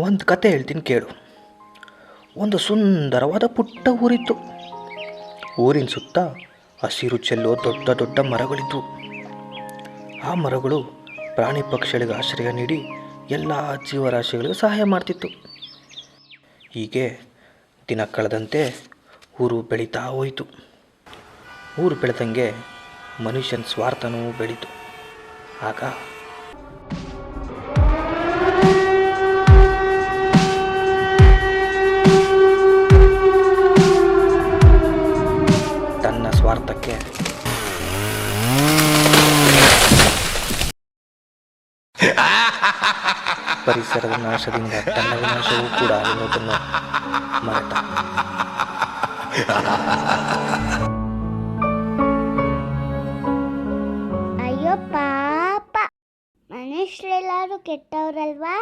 ಒಂದು ಕತೆ ಹೇಳ್ತೀನಿ ಕೇಳು. ಒಂದು ಸುಂದರವಾದ ಪುಟ್ಟ ಊರಿತ್ತು. ಊರಿನ ಸುತ್ತ ಹಸಿರು ಚೆಲ್ಲೋ ದೊಡ್ಡ ದೊಡ್ಡ ಮರಗಳಿದ್ವು. ಆ ಮರಗಳು ಪ್ರಾಣಿ ಪಕ್ಷಿಗಳಿಗೆ ಆಶ್ರಯ ನೀಡಿ ಎಲ್ಲ ಜೀವರಾಶಿಗಳಿಗೂ ಸಹಾಯ ಮಾಡ್ತಿತ್ತು. ಹೀಗೆ ದಿನ ಕಳೆದಂತೆ ಊರು ಬೆಳೀತಾ ಹೋಯಿತು. ಊರು ಬೆಳೆದಂಗೆ ಮನುಷ್ಯನ ಸ್ವಾರ್ಥನೂ ಬೆಳೀತು. ಆಗ ಸ್ವಾರ್ಥಕ್ಕೆ. ಪರಿಸರದ ನಾಶದಿಂದ ತನ್ನ ವಿನಾಶವೂ ಕೂಡ ಅನ್ನೋದನ್ನು ಮರೆತ. ಅಯ್ಯೋ ಪಾಪ. ಮನುಷ್ಯರೆಲ್ಲರೂ ಕೆಟ್ಟವ್ರಲ್ವಾ?